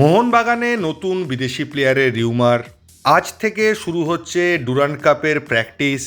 মোহনবাগানে নতুন বিদেশি প্লেয়ারের রিউমার। আজ থেকে শুরু হচ্ছে ডুরান্ড কাপের প্র্যাকটিস।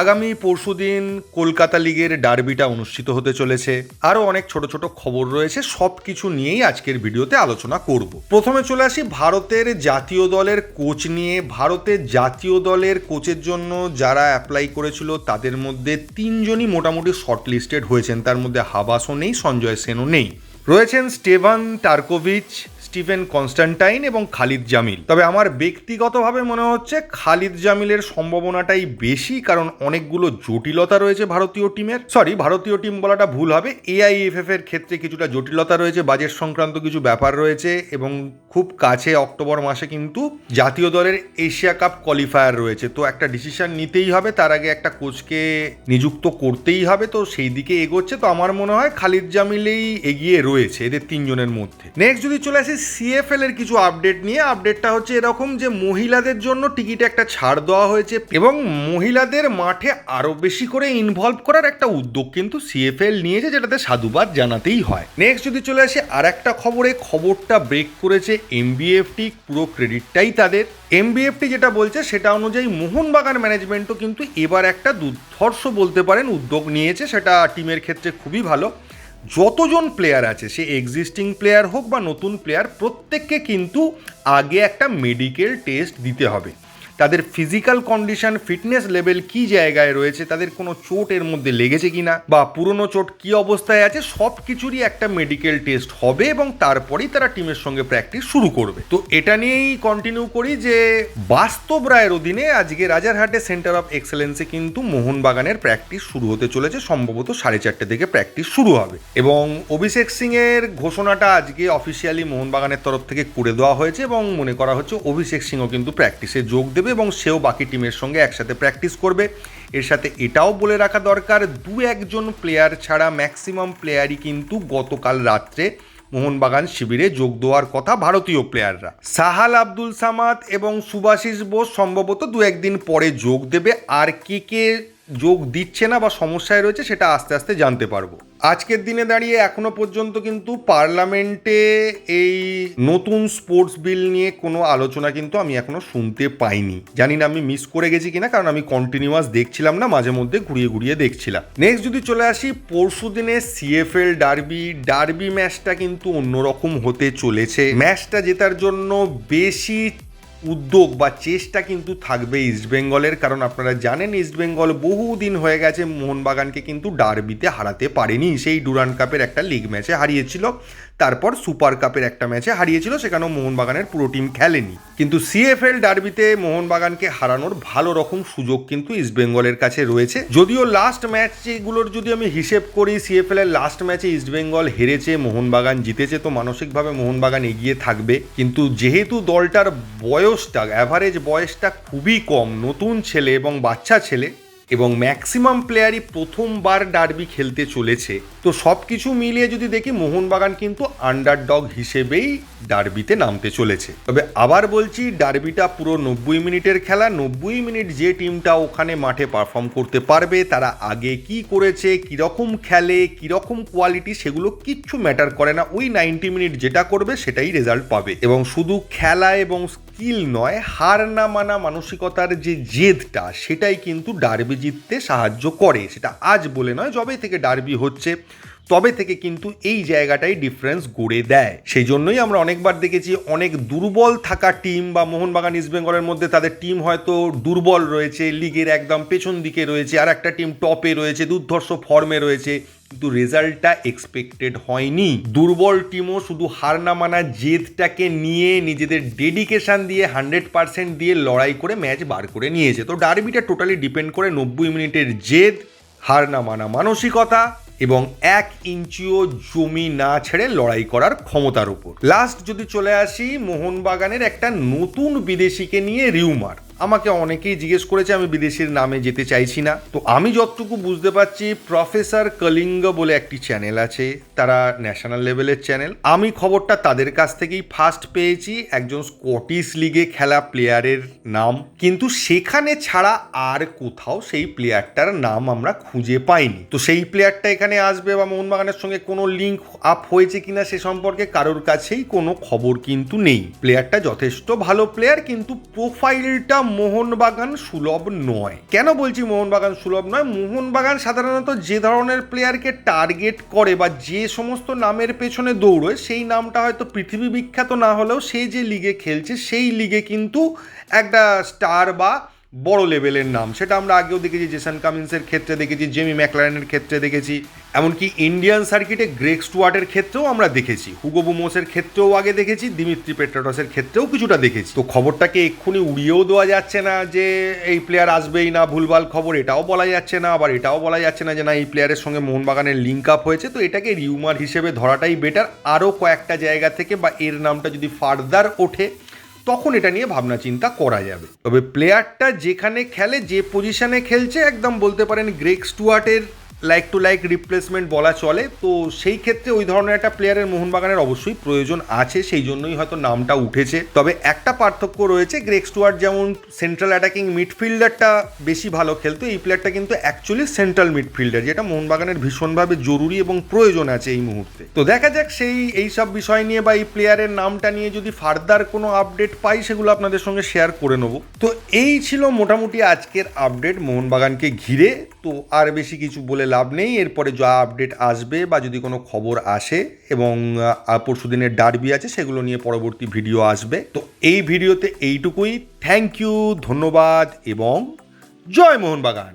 আগামী পরশুদিন কলকাতা লিগের ডার্বিটা অনুষ্ঠিত হতে চলেছে। আরও অনেক ছোট ছোট খবর রয়েছে সব কিছু নিয়েই আজকের ভিডিওতে আলোচনা করব। প্রথমে চলে আসি ভারতের জাতীয় দলের কোচ নিয়ে। ভারতের জাতীয় দলের কোচের জন্য যারা অ্যাপ্লাই করেছিল, তাদের মধ্যে তিনজনই মোটামুটি শর্ট লিস্টেড হয়েছেন। তার মধ্যে হাবাসও নেই, সঞ্জয় সেনও নেই। রয়েছেন স্টেভান টার্কোভিচ স্টিফেন কনস্ট্যান্টাইন এবং খালিদ জামিল। তবে আমার ব্যক্তিগতভাবে মনে হচ্ছে খালিদ জামিলের সম্ভাবনাটাই বেশি, কারণ অনেকগুলো জটিলতা রয়েছে ভারতীয় টিমের। সরি ভারতীয় টিম বলাটা ভুল হবে। এআইএফএফ এর ক্ষেত্রে কিছুটা জটিলতা রয়েছে, বাজেট সংক্রান্ত কিছু ব্যাপার রয়েছে, এবং খুব কাছে অক্টোবর মাসে কিন্তু জাতীয় দলের এশিয়া কাপ কোয়ালিফায়ার রয়েছে। তো একটা ডিসিশন নিতেই হবে, তার আগে একটা কোচকে নিযুক্ত করতেই হবে, তো সেই দিকে এগোচ্ছে। তো আমার মনে হয় খালিদ জামিলেই এগিয়ে রয়েছে এদের তিনজনের মধ্যে। নেক্সট যদি চলে আসি সিএফএল এর কিছু আপডেট নিয়ে আপডেটটা হচ্ছে এরকম যে মহিলাদের জন্য টিকিটে একটা ছাড় দেওয়া হয়েছে এবং মহিলাদের মাঠে আরও বেশি করে ইনভলভ করার একটা উদ্যোগ কিন্তু সিএফএল নিয়েছে যেটাতে সাধুবাদ জানাতেই হয়। নেক্সট যদি চলে আসে আর একটা খবরে, খবরটা ব্রেক করেছে এমবিএফটি পুরো ক্রেডিটটাই তাদের। এমবিএফটি যেটা বলছে সেটা অনুযায়ী মোহনবাগান ম্যানেজমেন্টও কিন্তু এবার একটা দুর্ধর্ষ বলতে পারেন উদ্যোগ নিয়েছে, সেটা টিমের ক্ষেত্রে খুবই ভালো। যতজন প্লেয়ার আছে, সে এক্সিস্টিং প্লেয়ার হোক বা নতুন প্লেয়ার প্রত্যেককে কিন্তু আগে একটা মেডিকেল টেস্ট দিতে হবে। তাদের ফিজিক্যাল কন্ডিশন ফিটনেস লেভেল কি জায়গায় রয়েছে, তাদের কোনো চোট এর মধ্যে লেগেছে কিনা, বা পুরনো চোট কি অবস্থায় আছে, সব কিছুরই একটা মেডিকেল টেস্ট হবে এবং তারপরেই তারা টিমের সঙ্গে প্র্যাকটিস শুরু করবে। তো এটা নিয়েই কন্টিনিউ করি যে, বাস্তব রায়ের অধীনে আজকে রাজারহাটে সেন্টার অফ এক্সেলেন্সে কিন্তু মোহনবাগানের প্র্যাকটিস শুরু হতে চলেছে, সম্ভবত সাড়ে চারটে থেকে প্র্যাকটিস শুরু হবে। এবং অভিষেক সিং এর ঘোষণাটা আজকে অফিসিয়ালি মোহনবাগানের তরফ থেকে করে দেওয়া হয়েছে এবং মনে করা হচ্ছে অভিষেক সিংও কিন্তু প্র্যাকটিসে যোগ দেবে। এবং সেও বাকি টিমের সঙ্গে একসাথে প্র্যাকটিস করবে। এর সাথে এটাও বলে রাখা দরকার, দু একজন প্লেয়ার ছাড়া ম্যাক্সিমাম প্লেয়ারই কিন্তু গতকাল রাত্রে মোহনবাগান শিবিরে যোগ দেওয়ার কথা ভারতীয় প্লেয়াররা সাহাল আব্দুল সামাদ এবং সুভাশিস বোস সম্ভবত দু একদিন পরে যোগ দেবে। আর কে কে যোগ দিচ্ছে না বা সমস্যায় রয়েছে সেটা আস্তে আস্তে জানতে পারব। আজকের দিনে দাঁড়িয়ে এখনও পর্যন্ত কিন্তু পার্লামেন্টে এই নতুন স্পোর্টস বিল নিয়ে কোনো আলোচনা কিন্তু আমি এখনও শুনতে পাইনি। জানি না আমি মিস করে গেছি কিনা, কারণ আমি কন্টিনিউয়াস দেখছিলাম না, মাঝে মধ্যে ঘুরিয়ে ঘুরিয়ে দেখছিলাম। নেক্সট যদি চলে আসি, পরশু দিনে সিএফএল ডার্বি ডার্বি ম্যাচটা কিন্তু অন্যরকম হতে চলেছে। ম্যাচটা জেতার জন্য বেশি উদ্যোগ বা চেষ্টা কিন্তু থাকবে ইস্টবেঙ্গলের কারণ আপনারা জানেন ইস্টবেঙ্গল বহুদিন হয়ে গেছে, মোহনবাগানকে কিন্তু ডার্বিতে হারাতে পারেনি। সেই ডুরান কাপের একটা লিগ ম্যাচে হারিয়েছিল। তারপর সুপার কাপের একটা ম্যাচে হারিয়েছিল, সেখানেও মোহনবাগানের পুরো টিম খেলেনি। কিন্তু সিএফএল ডার্বিতে মোহনবাগানকে হারানোর ভালো রকম সুযোগ কিন্তু ইস্টবেঙ্গলের কাছে রয়েছে। যদিও লাস্ট ম্যাচগুলোর যদি আমি হিসেব করি সিএফএল এর লাস্ট ম্যাচে ইস্টবেঙ্গল হেরেছে, মোহনবাগান জিতেছে, তো মানসিকভাবে মোহনবাগান এগিয়ে থাকবে। কিন্তু যেহেতু দলটার বয়সটা অ্যাভারেজ বয়সটা খুবই কম, নতুন ছেলে এবং বাচ্চা ছেলে এবং ম্যাক্সিমাম প্লেয়ারই প্রথমবার ডার্বি খেলতে চলেছে। তো সব কিছু মিলিয়ে যদি দেখি, মোহনবাগান কিন্তু আন্ডারডগ হিসেবেই ডার্বিতে নামতে চলেছে। তবে আবার বলছি ডার্বিটা পুরো নব্বই মিনিটের খেলা, নব্বই মিনিট যে টিমটা ওখানে মাঠে পারফর্ম করতে পারবে, তারা আগে কি করেছে, কীরকম খেলে, কীরকম কোয়ালিটি সেগুলো কিচ্ছু ম্যাটার করে না। ওই নাইনটি মিনিট যেটা করবে, সেটাই রেজাল্ট পাবে। এবং শুধু খেলা এবং স্কিল নয়, হার না মানা মানসিকতার যে জেদটা, সেটাই কিন্তু ডার্বি জিততে সাহায্য করে। সেটা আজ বলে নয়, যবে থেকে ডার্বি হচ্ছে, তবে থেকে কিন্তু এই জায়গাটাই ডিফারেন্স গড়ে দেয়। সেই জন্যই আমরা অনেকবার দেখেছি অনেক দুর্বল থাকা টিম বা মোহনবাগান ইস্টবেঙ্গলের মধ্যে তাদের টিম হয়তো দুর্বল রয়েছে, লিগের একদম পেছন দিকে রয়েছে আর একটা টিম টপে রয়েছে, দুর্ধর্ষ ফর্মে রয়েছে। কিন্তু রেজাল্টটা এক্সপেক্টেড হয়নি। দুর্বল টিমও শুধু হার না মানা জেদটাকে নিয়ে নিজেদের ডেডিকেশন দিয়ে হান্ড্রেড পার্সেন্ট দিয়ে লড়াই করে ম্যাচ বার করে নিয়েছে। তো ডার্বিটা টোটালি ডিপেন্ড করে নব্বই মিনিটের জেদ, হার না মানা মানসিকতা এবং এক ইঞ্চিও জমি না ছেড়ে লড়াই করার ক্ষমতার উপর। লাস্ট যদি চলে আসি, মোহনবাগানের একটা নতুন বিদেশিকে নিয়ে রিউমার আমাকে অনেকেই জিজ্ঞেস করেছে, আমি বিদেশির নামে যেতে চাইছি না। তো আমি যতটুকু বুঝতে পারছি, প্রফেসর কলিঙ্গ বলে একটি চ্যানেল আছে, তারা ন্যাশনাল লেভেলের চ্যানেল। আমি খবরটা তাদের কাছ থেকেই ফার্স্ট পেয়েছি, একজন স্কটিশ লিগে খেলা প্লেয়ারের নাম। কিন্তু সেখানে ছাড়া আর কোথাও সেই প্লেয়ারটার নাম আমরা খুঁজে পাইনি। তো সেই প্লেয়ারটা এখানে আসবে বা মোহনবাগানের সঙ্গে কোনো লিঙ্ক আপ হয়েছে কিনা সে সম্পর্কে কারোর কাছেই কোনো খবর কিন্তু নেই। প্লেয়ারটা যথেষ্ট ভালো প্লেয়ার, কিন্তু প্রোফাইলটা মোহনবাগান সুলভ নয়। কেন বলছি মোহনবাগান সুলভ নয়? মোহনবাগান সাধারণত যে ধরনের প্লেয়ারকে টার্গেট করে বা যে সমস্ত নামের পেছনে দৌড়ে সেই নামটা হয়তো পৃথিবী বিখ্যাত না হলেও সে যে লিগে খেলছে, সেই লিগে কিন্তু একটা স্টার বা বড় লেভেলের নাম। সেটা আমরা আগেও দেখেছি, জেসন কামিন্সের ক্ষেত্রে দেখেছি, জেমি ম্যাকলারেনের ক্ষেত্রে দেখেছি, এমনকি ইন্ডিয়ান সার্কিটে গ্রেক স্টুয়ার্টের ক্ষেত্রেও আমরা দেখেছি। হুগো বুমোসের ক্ষেত্রেও আগে দেখেছি, দিমিত্রি পেট্রাটসের ক্ষেত্রেও কিছুটা দেখেছি। তো খবরটাকে এক্ষুনি উড়িয়েও দেওয়া যাচ্ছে না যে এই প্লেয়ার আসবেই না, ভুলভাল খবর, এটাও বলা যাচ্ছে না, আবার এটাও বলা যাচ্ছে না যে না, এই প্লেয়ারের সঙ্গে মোহনবাগানের লিঙ্ক আপ হয়েছে। তো এটাকে রিউমার হিসেবে ধরাটাই বেটার আরও কয়েকটা জায়গা থেকে বা এর নামটা যদি ফার্দার ওঠে তখন এটা নিয়ে ভাবনা চিন্তা করা যাবে। তবে প্লেয়ারটা যেখানে খেলে, যে পজিশনে খেলছে, একদম বলতে পারেন গ্রেক স্টুয়ার্টের লাইক টু লাইক রিপ্লেসমেন্ট বলা চলে। তো সেই ক্ষেত্রে ওই ধরনের একটা প্লেয়ারের মোহনবাগানের অবশ্যই প্রয়োজন আছে, সেই জন্যই হয়তো নামটা উঠেছে। তবে একটা পার্থক্য রয়েছে গ্রেক স্টুয়ার্ট যেমন সেন্ট্রাল অ্যাটাকিং মিডফিল্ডারটা বেশি ভালো খেলতো, এই প্লেয়ারটা কিন্তু অ্যাকচুয়ালি সেন্ট্রাল মিডফিল্ডার যেটা মোহনবাগানের ভীষণভাবে জরুরি এবং প্রয়োজন আছে এই মুহূর্তে। তো দেখা যাক সেই, এই সব বিষয় নিয়ে বা এই প্লেয়ারের নামটা নিয়ে যদি ফার্দার কোনো আপডেট পাই, সেগুলো আপনাদের সঙ্গে শেয়ার করে নেব। তো এই ছিল মোটামুটি আজকের আপডেট মোহনবাগানকে ঘিরে। তো আর বেশি কিছু বলে লাভ নেই। এরপরে যা আপডেট আসবে বা যদি কোনো খবর আসে এবং পরশু দিনের ডারবি আছে, সেগুলো নিয়ে পরবর্তী ভিডিও আসবে। তো এই ভিডিওতে এইটুকুই। থ্যাংক ইউ ধন্যবাদ এবং জয় মোহনবাগান।